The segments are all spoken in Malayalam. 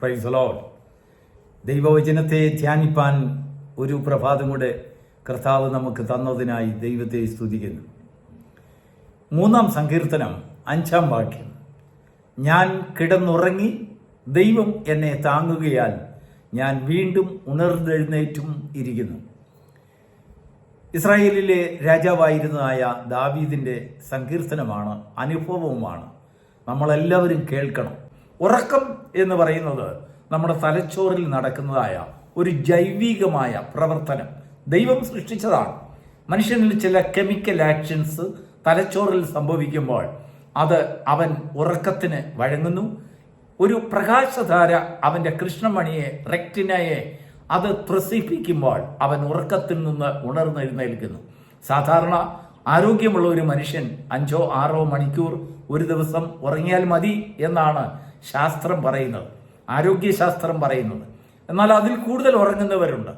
പ്രൈസ് ലോൾ ദൈവവചനത്തെ ധ്യാനിപ്പാൻ ഒരു പ്രഭാതം കൂടെ കർത്താവ് നമുക്ക് തന്നതിനായി ദൈവത്തെ സ്തുതിക്കുന്നു. മൂന്നാം സങ്കീർത്തനം അഞ്ചാം വാക്യം. ഞാൻ കിടന്നുറങ്ങി ദൈവം എന്നെ താങ്ങുകയാൽ ഞാൻ വീണ്ടും ഉണർന്നെഴുന്നേറ്റും ഇരിക്കുന്നു. ഇസ്രായേലിലെ രാജാവായിരുന്നതായ ദാവീദിന്റെ സങ്കീർത്തനമാണ് അനുഭവവുമാണ്. നമ്മളെല്ലാവരും കേൾക്കണം. ഉറക്കം എന്ന് പറയുന്നത് നമ്മുടെ തലച്ചോറിൽ നടക്കുന്നതായ ഒരു ജൈവികമായ പ്രവർത്തനം. ദൈവം സൃഷ്ടിച്ചതാണ്. മനുഷ്യനിൽ ചില കെമിക്കൽ ആക്ഷൻസ് തലച്ചോറിൽ സംഭവിക്കുമ്പോൾ അത് അവൻ ഉറക്കത്തിന് വഴങ്ങുന്നു. ഒരു പ്രകാശധാര അവന്റെ കൃഷ്ണമണിയെ റെക്റ്റിനയെ അത് ത്രസിപ്പിക്കുമ്പോൾ അവൻ ഉറക്കത്തിൽ നിന്ന് ഉണർന്നെഴുന്നേൽക്കുന്നു സാധാരണ ആരോഗ്യമുള്ള ഒരു മനുഷ്യൻ അഞ്ചോ ആറോ മണിക്കൂർ ഒരു ദിവസം ഉറങ്ങിയാൽ മതി എന്നാണ് ശാസ്ത്രം പറയുന്നത് ആരോഗ്യശാസ്ത്രം പറയുന്നത്. എന്നാൽ അതിൽ കൂടുതൽ ഉറങ്ങുന്നവരുണ്ട്.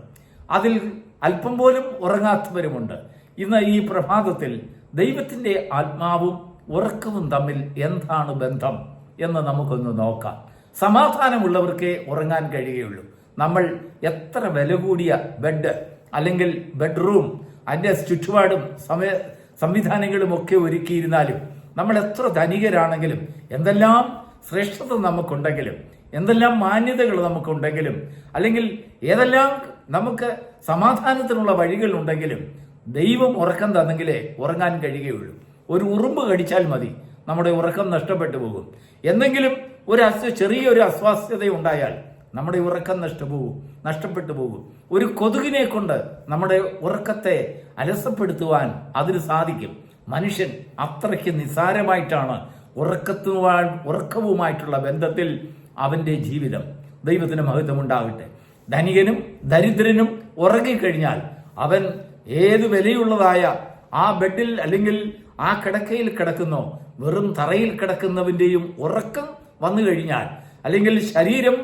അതിൽ അല്പം പോലും ഉറങ്ങാത്തവരുമുണ്ട്. ഇന്ന് ഈ പ്രഭാതത്തിൽ ദൈവത്തിന്റെ ആത്മാവും ഉറക്കവും തമ്മിൽ എന്താണ് ബന്ധം എന്ന് നമുക്കൊന്ന് നോക്കാം. സമാധാനമുള്ളവർക്കേ ഉറങ്ങാൻ കഴിയുകയുള്ളൂ. നമ്മൾ എത്ര വില കൂടിയ ബെഡ് അല്ലെങ്കിൽ ബെഡ്റൂം അതിന്റെ ചുറ്റുപാടും സമയ സംവിധാനങ്ങളും ഒക്കെ ഒരുക്കിയിരുന്നാലും നമ്മൾ എത്ര ധനികരാണെങ്കിലും എന്തെല്ലാം ശ്രേഷ്ഠത നമുക്കുണ്ടെങ്കിലും എന്തെല്ലാം മാന്യതകൾ നമുക്കുണ്ടെങ്കിലും അല്ലെങ്കിൽ ഏതെല്ലാം നമുക്ക് സമാധാനത്തിനുള്ള വഴികളുണ്ടെങ്കിലും ദൈവം ഉറക്കം തന്നെങ്കിലേ ഉറങ്ങാൻ കഴിയുകയുള്ളൂ. ഒരു ഉറുമ്പ് കടിച്ചാൽ മതി നമ്മുടെ ഉറക്കം നഷ്ടപ്പെട്ടു പോകും. എന്തെങ്കിലും ഒരു അസ്വ ചെറിയൊരു അസ്വാസ്ഥ്യത ഉണ്ടായാൽ നമ്മുടെ ഉറക്കം നഷ്ടപോകും നഷ്ടപ്പെട്ടു പോകും. ഒരു കൊതുകിനെ കൊണ്ട് നമ്മുടെ ഉറക്കത്തെ അലസപ്പെടുത്തുവാൻ അതിന് സാധിക്കും. മനുഷ്യൻ അത്രയ്ക്ക് നിസ്സാരമായിട്ടാണ് ഉറക്കത്തുവാൻ ഉറക്കവുമായിട്ടുള്ള ബന്ധത്തിൽ അവന്റെ ജീവിതം ദൈവത്തിന് മഹത്വം ഉണ്ടാകട്ടെ ധനികനും ദരിദ്രനും ഉറങ്ങിക്കഴിഞ്ഞാൽ അവൻ ഏത് വിലയുള്ളതായ ആ ബെഡിൽ അല്ലെങ്കിൽ ആ കിടക്കയിൽ കിടക്കുന്നോ വെറും തറയിൽ കിടക്കുന്നവന്റെയും ഉറക്കം വന്നു കഴിഞ്ഞാൽ അല്ലെങ്കിൽ ശരീരം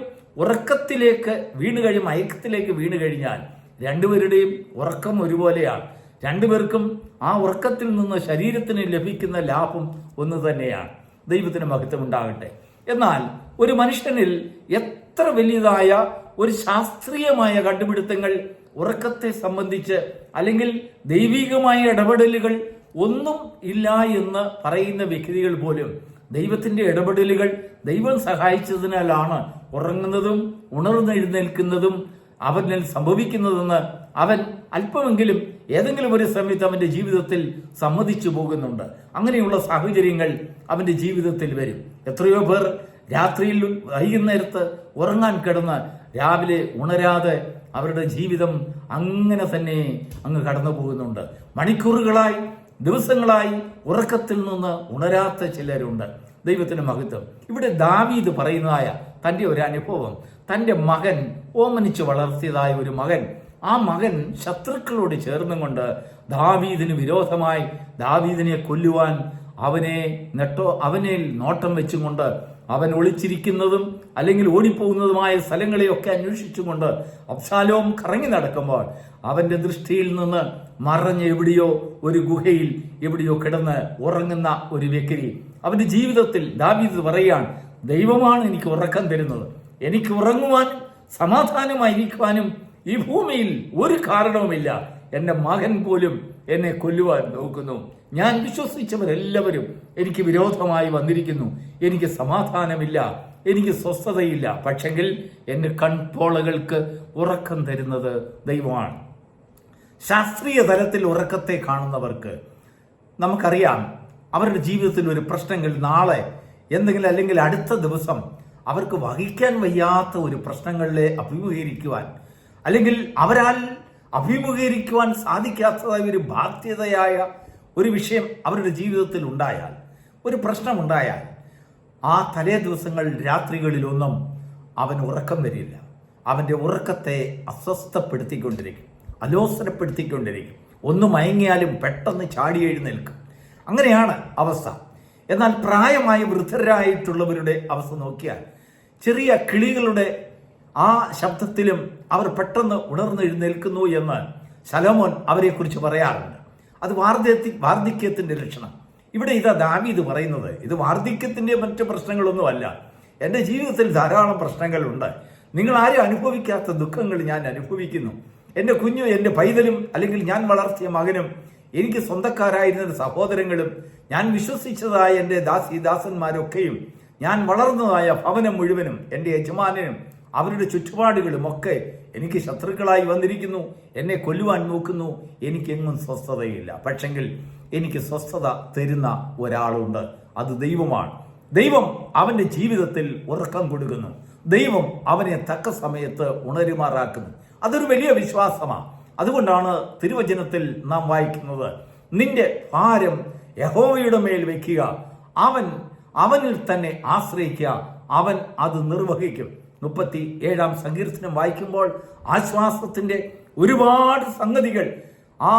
ഉറക്കത്തിലേക്ക് വീണ് കഴിയും മയക്കത്തിലേക്ക് വീണ് കഴിഞ്ഞാൽ രണ്ടുപേരുടെയും ഉറക്കം ഒരുപോലെയാണ്. രണ്ടുപേർക്കും ആ ഉറക്കത്തിൽ നിന്ന് ശരീരത്തിന് ലഭിക്കുന്ന ലാഭം ഒന്ന് തന്നെയാണ്. ദൈവത്തിന് മഹത്വം ഉണ്ടാകട്ടെ. എന്നാൽ ഒരു മനുഷ്യനിൽ എത്ര വലിയതായ ഒരു ശാസ്ത്രീയമായ കണ്ടുപിടുത്തങ്ങൾ ഉറക്കത്തെ സംബന്ധിച്ച് അല്ലെങ്കിൽ ദൈവികമായ ഇടപെടലുകൾ ഒന്നും ഇല്ല എന്ന് പറയുന്ന വ്യക്തികൾ പോലും ദൈവത്തിന്റെ ഇടപെടലുകൾ ദൈവം സഹായിച്ചതിനാലാണ് ഉറങ്ങുന്നതും ഉണർന്നെഴുന്നേൽക്കുന്നതും അവനിൽ സംഭവിക്കുന്നതെന്ന് അവൻ അല്പമെങ്കിലും ഏതെങ്കിലും ഒരു സമയത്ത് അവന്റെ ജീവിതത്തിൽ സമ്മതിച്ചു പോകുന്നുണ്ട്. അങ്ങനെയുള്ള സാഹചര്യങ്ങൾ അവന്റെ ജീവിതത്തിൽ വരും. എത്രയോ പേർ രാത്രിയിൽ വൈകുന്നേരത്ത് ഉറങ്ങാൻ കിടന്നാൽ രാവിലെ ഉണരാതെ അവരുടെ ജീവിതം അങ്ങനെ തന്നെ അങ്ങ് കടന്നു പോകുന്നുണ്ട്. മണിക്കൂറുകളായി ദിവസങ്ങളായി ഉറക്കത്തിൽ നിന്ന് ഉണരാത്ത ചിലരുണ്ട്. ദൈവത്തിന് മഹത്വം. ഇവിടെ ദാവീദ് പറയുന്നതായ തന്റെ ഒരു അനുഭവം. തന്റെ മകൻ ഓമനിച്ച് വളർത്തിയതായ ഒരു മകൻ. ആ മകൻ ശത്രുക്കളോട് ചേർന്നുകൊണ്ട് ദാവീദിന് വിരോധമായി ദാവീദിനെ കൊല്ലുവാൻ അവനെ നെട്ടോ അവനിൽ നോട്ടം വെച്ചുകൊണ്ട് അവൻ ഒളിച്ചിരിക്കുന്നതും അല്ലെങ്കിൽ ഓടിപ്പോകുന്നതുമായ സ്ഥലങ്ങളെയൊക്കെ അന്വേഷിച്ചുകൊണ്ട് അബ്സാലോം കറങ്ങി നടക്കുമ്പോൾ അവന്റെ ദൃഷ്ടിയിൽ നിന്ന് മറഞ്ഞ് എവിടെയോ ഒരു ഗുഹയിൽ എവിടെയോ കിടന്ന് ഉറങ്ങുന്ന ഒരു വ്യക്തി. അവന്റെ ജീവിതത്തിൽ ദാവീദ് പറയുകയാണ് ദൈവമാണ് എനിക്ക് ഉറക്കം തരുന്നത്. എനിക്ക് ഉറങ്ങുവാൻ സമാധാനമായിരിക്കുവാനും ഈ ഭൂമിയിൽ ഒരു കാരണവുമില്ല. എന്റെ മകൻ പോലും എന്നെ കൊല്ലുവാൻ നോക്കുന്നു. ഞാൻ വിശ്വസിച്ചവരെല്ലാവരും എനിക്ക് വിരോധമായി വന്നിരിക്കുന്നു. എനിക്ക് സമാധാനമില്ല. എനിക്ക് സ്വസ്ഥതയില്ല. പക്ഷെങ്കിൽ എന്റെ കൺപോളകൾക്ക് ഉറക്കം തരുന്നത് ദൈവമാണ്. ശാസ്ത്രീയ തലത്തിൽ ഉറക്കത്തെ കാണുന്നവർക്ക് നമുക്കറിയാം അവരുടെ ജീവിതത്തിൽ ഒരു പ്രശ്നങ്ങൾ നാളെ എന്തെങ്കിലും അല്ലെങ്കിൽ അടുത്ത ദിവസം അവർക്ക് വഹിക്കാൻ വയ്യാത്ത ഒരു പ്രശ്നങ്ങളെ അഭിമുഖീകരിക്കുവാൻ അല്ലെങ്കിൽ അവരാൽ അഭിമുഖീകരിക്കുവാൻ സാധിക്കാത്തതായ ഒരു ബാധ്യതയായ ഒരു വിഷയം അവരുടെ ജീവിതത്തിൽ ഉണ്ടായാൽ ഒരു പ്രശ്നമുണ്ടായാൽ ആ തലേ ദിവസങ്ങൾ രാത്രികളിലൊന്നും അവൻ ഉറക്കം വരില്ല. അവന്റെ ഉറക്കത്തെ അസ്വസ്ഥപ്പെടുത്തിക്കൊണ്ടിരിക്കും അലോസനപ്പെടുത്തിക്കൊണ്ടിരിക്കും ഒന്ന് മയങ്ങിയാലും പെട്ടെന്ന് ചാടി എഴുന്നേൽക്കും. അങ്ങനെയാണ് അവസ്ഥ. എന്നാൽ പ്രായമായ വൃദ്ധരായിട്ടുള്ളവരുടെ അവസ്ഥ നോക്കിയാൽ ചെറിയ കിളികളുടെ ആ ശബ്ദത്തിലും അവർ പെട്ടെന്ന് ഉണർന്നെഴുന്നേൽക്കുന്നു എന്ന് ശലോമോൻ അവരെക്കുറിച്ച് പറയാറുണ്ട്. അത് വാർദ്ധക്യ വാർദ്ധക്യത്തിന്റെ ലക്ഷണം. ഇവിടെ ഇതാ ദാവീദ് പറയുന്നത് ഇത് വാർദ്ധക്യത്തിന്റെ മറ്റു പ്രശ്നങ്ങളൊന്നുമല്ല. എന്റെ ജീവിതത്തിൽ ധാരാളം പ്രശ്നങ്ങളുണ്ട്. നിങ്ങൾ ആരും അനുഭവിക്കാത്ത ദുഃഖങ്ങൾ ഞാൻ അനുഭവിക്കുന്നു. എന്റെ കുഞ്ഞു എന്റെ പൈതലും അല്ലെങ്കിൽ ഞാൻ വളർത്തിയ മകനും എനിക്ക് സ്വന്തക്കാരായിരുന്ന സഹോദരങ്ങളും ഞാൻ വിശ്വസിച്ചതായ എന്റെ ദാസി ദാസന്മാരൊക്കെയും ഞാൻ വളർന്നതായ ഭവനം മുഴുവനും എന്റെ യജമാനനും അവരുടെ ചുറ്റുപാടുകളും ഒക്കെ എനിക്ക് ശത്രുക്കളായി വന്നിരിക്കുന്നു. എന്നെ കൊല്ലുവാൻ നോക്കുന്നു. എനിക്കെങ്ങും സ്വസ്ഥതയില്ല. പക്ഷെങ്കിൽ എനിക്ക് സ്വസ്ഥത തരുന്ന ഒരാളുണ്ട്. അത് ദൈവമാണ്. ദൈവം അവന്റെ ജീവിതത്തിൽ ഉറക്കം കൊടുക്കുന്നു. ദൈവം അവനെ തക്ക സമയത്ത് ഉണരുമാറാക്കുന്നു. അതൊരു വലിയ വിശ്വാസമാണ് അതുകൊണ്ടാണ് തിരുവചനത്തിൽ നാം വായിക്കുന്നത് നിന്റെ ഭാരം യഹോവയുടെ മേൽ വയ്ക്കുക. അവൻ അവനിൽ തന്നെ ആശ്രയിക്കുക. അവൻ അത് നിർവഹിക്കും. മുപ്പത്തി ഏഴാം സങ്കീർത്തനം വായിക്കുമ്പോൾ ആശ്വാസത്തിന്റെ ഒരുപാട് സംഗതികൾ ആ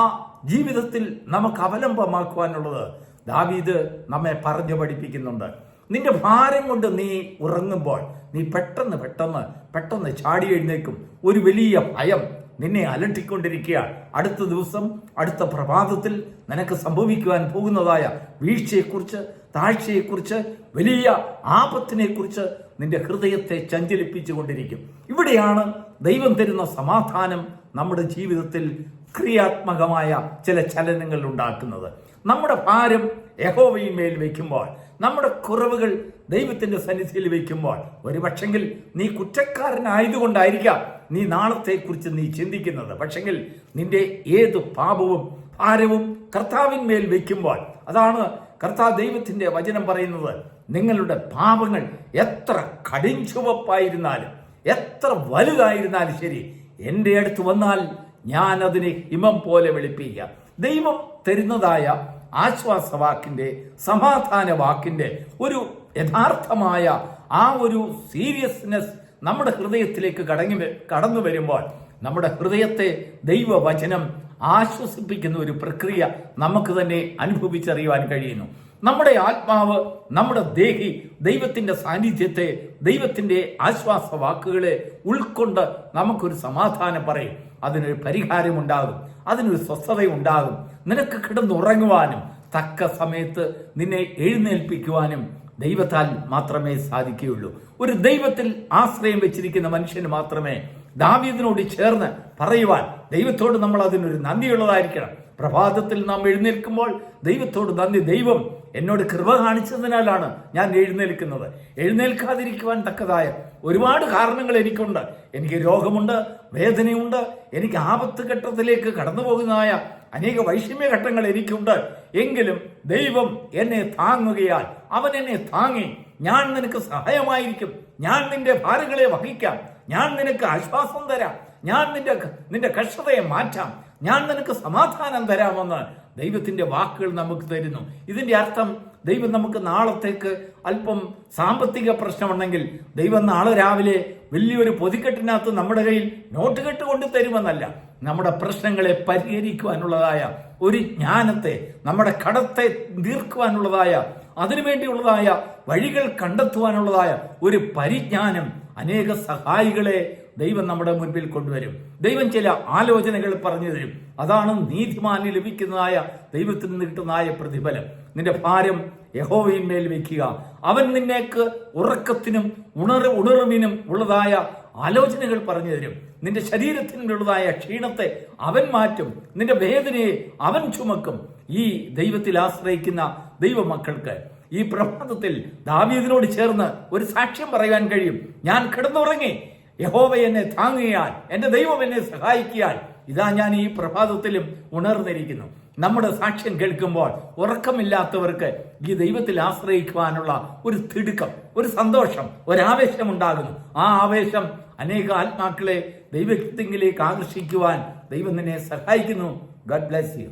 ജീവിതത്തിൽ നമുക്ക് അവലംബമാക്കുവാനുള്ളത് ദാവീദ് നമ്മെ പറഞ്ഞു പഠിപ്പിക്കുന്നുണ്ട്. നിന്റെ ഭാരം കൊണ്ട് നീ ഉറങ്ങുമ്പോൾ നീ പെട്ടെന്ന് പെട്ടെന്ന് പെട്ടെന്ന് ചാടി എഴുന്നേക്കും ഒരു വലിയ ഭയം നിന്നെ അലട്ടിക്കൊണ്ടിരിക്കുകയാണ് അടുത്ത ദിവസം അടുത്ത പ്രഭാതത്തിൽ നിനക്ക് സംഭവിക്കുവാൻ പോകുന്നതായ വീഴ്ചയെക്കുറിച്ച് താഴ്ചയെക്കുറിച്ച് വലിയ ആപത്തിനെക്കുറിച്ച് നിന്റെ ഹൃദയത്തെ ചഞ്ചലിപ്പിച്ചുകൊണ്ടിരിക്കും. ഇവിടെയാണ് ദൈവം തരുന്ന സമാധാനം നമ്മുടെ ജീവിതത്തിൽ ക്രിയാത്മകമായ ചില ചലനങ്ങൾ ഉണ്ടാക്കുന്നത്. നമ്മുടെ ഭാരം യഹോവയിന്മേൽ വയ്ക്കുമ്പോൾ നമ്മുടെ കുറവുകൾ ദൈവത്തിന്റെ സന്നിധിയിൽ വയ്ക്കുമ്പോൾ ഒരു പക്ഷെങ്കിൽ നീ കുറ്റക്കാരനായതുകൊണ്ടായിരിക്കാം നീ നാളത്തെക്കുറിച്ച് നീ ചിന്തിക്കുന്നത്. പക്ഷെങ്കിൽ നിന്റെ ഏത് പാപവും ഭാരവും കർത്താവിന്മേൽ വയ്ക്കുമ്പോൾ അതാണ് കർത്താവ് ദൈവത്തിന്റെ വചനം പറയുന്നത് നിങ്ങളുടെ പാപങ്ങൾ എത്ര കടിഞ്ചുവപ്പായിരുന്നാലും എത്ര വലുതായിരുന്നാലും ശരി എന്റെ അടുത്ത് വന്നാൽ ഞാൻ അതിനെ ഹിമം പോലെ വെളുപ്പിക്കുക. ദൈവം തരുന്നതായ ആശ്വാസവാക്കിന്റെ സമാധാന വാക്കിന്റെ ഒരു യഥാർത്ഥമായ ആ ഒരു സീരിയസ്നെസ് നമ്മുടെ ഹൃദയത്തിലേക്ക് കടങ്ങി കടന്നു വരുമ്പോൾ നമ്മുടെ ഹൃദയത്തെ ദൈവവചനം ആശ്വസിപ്പിക്കുന്ന ഒരു പ്രക്രിയ നമുക്ക് തന്നെ അനുഭവിച്ചറിയുവാൻ കഴിയുന്നു. നമ്മുടെ ആത്മാവ് നമ്മുടെ ദേഹി ദൈവത്തിന്റെ സാന്നിധ്യത്തെ ദൈവത്തിന്റെ ആശ്വാസ വാക്കുകളെ ഉൾക്കൊണ്ട് നമുക്കൊരു സമാധാനം പറയും. അതിനൊരു പരിഹാരമുണ്ടാകും. അതിനൊരു സ്വസ്ഥതയുണ്ടാകും. നിനക്ക് കിടന്നുറങ്ങുവാനും തക്ക സമയത്ത് നിന്നെ എഴുന്നേൽപ്പിക്കുവാനും ദൈവത്താൽ മാത്രമേ സാധിക്കുകയുള്ളൂ. ഒരു ദൈവത്തിൽ ആശ്രയം വെച്ചിരിക്കുന്ന മനുഷ്യന് മാത്രമേ ദാവീദിനോട് ചേർന്ന് പറയുവാൻ ദൈവത്തോട് നമ്മൾ അതിനൊരു നന്ദിയുള്ളതായിരിക്കണം. പ്രഭാതത്തിൽ നാം എഴുന്നേൽക്കുമ്പോൾ ദൈവത്തോട് നന്ദി. ദൈവം എന്നോട് കൃപ കാണിച്ചതിനാലാണ് ഞാൻ എഴുന്നേൽക്കുന്നത്. എഴുന്നേൽക്കാതിരിക്കുവാൻ തക്കതായ ഒരുപാട് കാരണങ്ങൾ എനിക്കുണ്ട്. എനിക്ക് രോഗമുണ്ട് വേദനയുണ്ട് എനിക്ക് ആപത്ത് ഘട്ടത്തിലേക്ക് കടന്നു പോകുന്നതായ അനേക വൈഷമ്യ ഘട്ടങ്ങൾ എനിക്കുണ്ട്. എങ്കിലും ദൈവം എന്നെ താങ്ങുകയാൽ അവൻ എന്നെ താങ്ങി. ഞാൻ നിനക്ക് സഹായമായിരിക്കും. ഞാൻ നിന്റെ ഭാരങ്ങളെ വഹിക്കാം. ഞാൻ നിനക്ക് ആശ്വാസം തരാം. ഞാൻ നിന്റെ നിന്റെ കഷ്ടതയെ മാറ്റാം. ഞാൻ നിനക്ക് സമാധാനം തരാമെന്ന് ദൈവത്തിന്റെ വാക്കുകൾ നമുക്ക് തരുന്നു. ഇതിന്റെ അർത്ഥം ദൈവം നമുക്ക് നാളത്തേക്ക് അല്പം സാമ്പത്തിക പ്രശ്നമുണ്ടെങ്കിൽ ദൈവം നാളെ രാവിലെ വലിയൊരു പൊതിക്കെട്ടിനകത്ത് നമ്മുടെ കയ്യിൽ നോട്ട് കെട്ട് കൊണ്ട് തരുമെന്നല്ല. നമ്മുടെ പ്രശ്നങ്ങളെ പരിഹരിക്കുവാനുള്ളതായ ഒരു ജ്ഞാനത്തെ നമ്മുടെ കടത്തെ തീർക്കുവാനുള്ളതായ അതിനുവേണ്ടിയുള്ളതായ വഴികൾ കണ്ടെത്തുവാനുള്ളതായ ഒരു പരിജ്ഞാനം അനേക സഹായികളെ ദൈവം നമ്മുടെ മുൻപിൽ കൊണ്ടുവരും. ദൈവം ചില ആലോചനകൾ പറഞ്ഞു തരും. അതാണ് നീതിമാന് ലഭിക്കുന്നതായ ദൈവത്തിൽ നിന്ന് കിട്ടുന്നതായ പ്രതിഫലം. നിന്റെ ഭാരം യഹോവയിന്മേൽ വെക്കുക. അവൻ നിന്നേക്ക് ഉറക്കത്തിനും ഉണർ ഉണർവിനും ഉള്ളതായ ആലോചനകൾ പറഞ്ഞു തരും. നിന്റെ ശരീരത്തിനുള്ളതായ ക്ഷീണത്തെ അവൻ മാറ്റും. നിന്റെ വേദനയെ അവൻ ചുമക്കും. ഈ ദൈവത്തിൽ ആശ്രയിക്കുന്ന ദൈവമക്കൾക്ക് ഈ പ്രഭാതത്തിൽ ദാവീദിനോട് ചേർന്ന് ഒരു സാക്ഷ്യം പറയാൻ കഴിയും. ഞാൻ കിടന്നുറങ്ങി. യഹോവ എന്നെ താങ്ങിയാൽ എന്റെ ദൈവം എന്നെ സഹായിക്കിയാൽ ഇതാ ഞാൻ ഈ പ്രഭാതത്തിലും ഉണർന്നിരിക്കുന്നു. നമ്മുടെ സാക്ഷ്യം കേൾക്കുമ്പോൾ ഉറക്കമില്ലാത്തവർക്ക് ഈ ദൈവത്തിൽ ആശ്രയിക്കുവാനുള്ള ഒരു തിടുക്കം ഒരു സന്തോഷം ഒരാവേശം ഉണ്ടാകുന്നു ആ ആവേശം അനേക ആത്മാക്കളെ ദൈവത്തിങ്കിലേക്ക് ആകർഷിക്കുവാൻ ദൈവം നിന്നെ സഹായിക്കുന്നു. Garh bless you